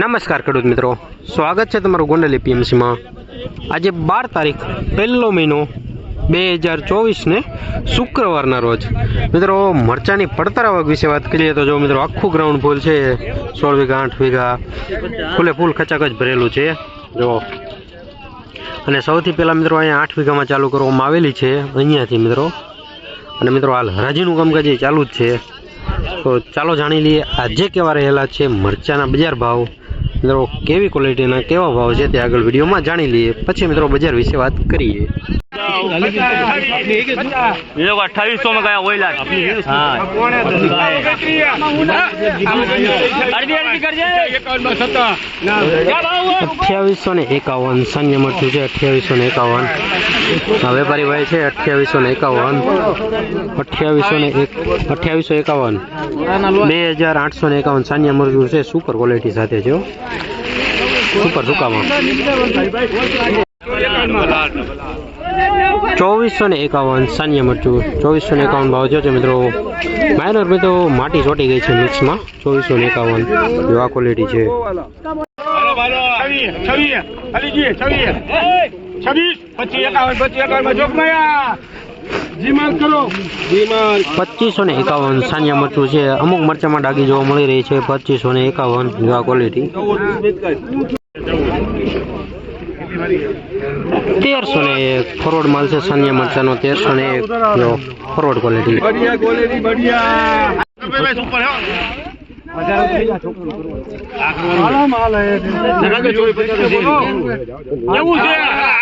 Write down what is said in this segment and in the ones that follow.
નમસ્કાર ખેડૂત મિત્રો. સ્વાગત છે તમારું ગોંડલ એપીએમસીમાં. આજે બાર તારીખ, પહેલો મહિનો બે હજાર ચોવીસને શુક્રવારના રોજ. મિત્રો, મરચાની પડતર આવક વિશે વાત કરીએ તો જો મિત્રો, આખું ગ્રાઉન્ડ ફૂલ છે. સોળ વીઘા, આઠ વીઘા. ફૂલે ફૂલ ખચાખચ ભરેલું છે. જો અને સૌથી પહેલાં મિત્રો, અહીંયા આઠ વીઘામાં ચાલુ કરવામાં આવેલી છે અહીંયાથી મિત્રો. અને મિત્રો, હાલ હરાજીનું કામકાજ એ ચાલુ જ છે. તો ચાલો જાણી લઈએ આજે કેવા રહેલા છે મરચાના બજાર ભાવ. મિત્રો, કેવી ક્વોલિટીના કેવા ભાવ છે તે આગળ વિડીયોમાં જાણી લઈએ. પછી મિત્રો બજાર વિશે વાત કરીએ. ये लोग अट्ठाईस सौ में गया वही लाख हाँ अरबी अरबी कर અઠ્યાવીસો ને એકાવન સાન્ય મરચું છે અઠ્યાવીસો ને એકાવન આ વેપારી ભાઈ છે અઠ્યાવીસો ને એકાવન અઠ્યાવીસો ને એક અઠ્યાવીસો એકાવન બે હજાર આઠસો ને એકાવન સાન્ય મરચું છે સુપર ક્વોલિટી સાથે છે હો. સુપર સુકામાં ચોવીસો ને એકાવન સાનિયા મરચું. ચોવીસો ને એકાવન ભાવ જો છે મિત્રો. માઇનર મેં તો માટી ચોટી ગઈ છે મિક્સમાં ચોવીસો ને એકાવન. જો આ ક્વોલિટી છે. પચીસો ને એકાવન સાનિયા મરચું છે. અમુક મરચામાં ડાગી જોવા મળી રહી છે. પચીસો ને એકાવન. જો આ ક્વોલિટી તેરસો ને એક ફોરવર્ડ માલ છે સાનિયા મરચાનો તેરસો ને એક જો ફોરવર્ડ ક્વોલિટી બઢિયા ગોલેરી બઢિયા. કેવું છે?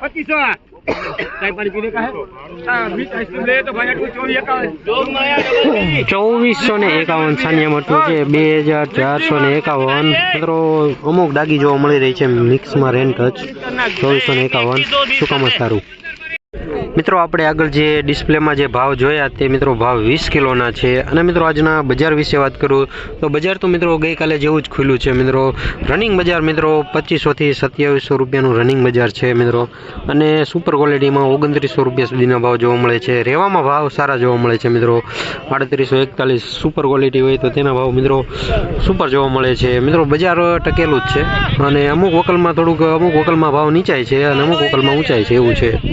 પચીસો ચોવીસ ને એકાવન. સાનિયા મરચું છે, બે હજાર ચારસો ને એકાવન. મિત્રો, અમુક દાગી જોવા મળી રહી છે, મિક્સમાં રેન્ટ જ ચોવીસો ને એકાવન. સુકામાં સારું? મિત્રો, આપણે આગળ જે ડિસ્પ્લેમાં જે ભાવ જોયા તે મિત્રો ભાવ વીસ કિલોના છે. અને મિત્રો, આજના બજાર વિશે વાત કરું તો બજાર તો મિત્રો ગઈકાલે જેવું જ ખુલ્લું છે. મિત્રો રનિંગ બજાર મિત્રો પચીસોથી સત્યાવીસો રૂપિયાનું રનિંગ બજાર છે મિત્રો. અને સુપર ક્વોલિટીમાં ઓગણત્રીસો રૂપિયા સુધીના ભાવ જોવા મળે છે. રહેવામાં ભાવ સારા જોવા મળે છે મિત્રો. આડત્રીસો એકતાલીસ સુપર ક્વોલિટી હોય તો તેના ભાવ મિત્રો સુપર જોવા મળે છે. મિત્રો, બજાર ટકેલું જ છે. અને અમુક વકલમાં થોડુંક, અમુક વકલમાં ભાવ નીચાય છે અને અમુક વકલમાં ઊંચાય છે એવું છે.